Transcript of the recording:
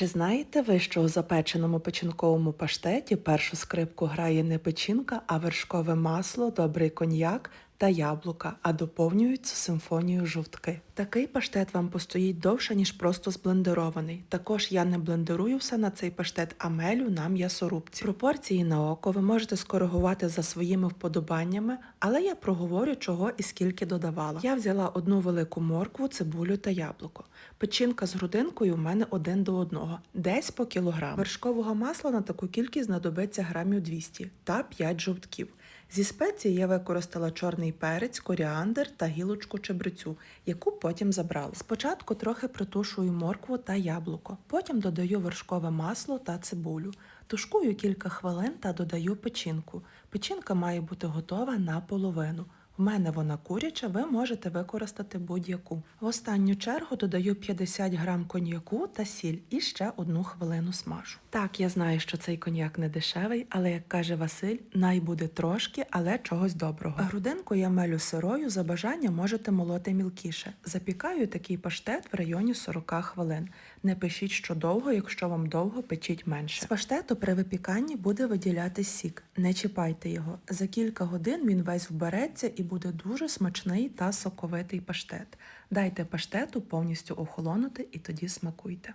Чи знаєте ви, що у запеченому печінковому паштеті першу скрипку грає не печінка, а вершкове масло, добрий коньяк та яблука, а доповнюють цю симфонію жовтки. Такий паштет вам постоїть довше, ніж просто зблендерований. Також я не блендерую все на цей паштет, а мелю на м'ясорубці. Пропорції на око ви можете скоригувати за своїми вподобаннями, але я проговорю, чого і скільки додавала. Я взяла одну велику моркву, цибулю та яблуко. Печінка з грудинкою в мене один до одного, десь по кілограм. Вершкового масла на таку кількість знадобиться грамів 200 та 5 жовтків. Зі спеції я використала чорний перець, коріандр та гілочку чебрецю, яку потім забрала. Спочатку трохи притушую моркву та яблуко, потім додаю вершкове масло та цибулю. Тушкую кілька хвилин та додаю печінку. Печінка має бути готова наполовину. В мене вона куряча, ви можете використати будь-яку. В останню чергу додаю 50 грам коньяку та сіль і ще одну хвилину смажу. Так, я знаю, що цей коньяк не дешевий, але як каже Василь, най буде трошки, але чогось доброго. Грудинку я мелю сирою, за бажанням можете молоти мілкіше. Запікаю такий паштет в районі 40 хвилин. Не пишіть, що довго, якщо вам довго печіть менше. З паштету при випіканні буде виділятись сік. Не чіпайте його. За кілька годин він весь вбереться і буде дуже смачний та соковитий паштет. Дайте паштету повністю охолонути і тоді смакуйте.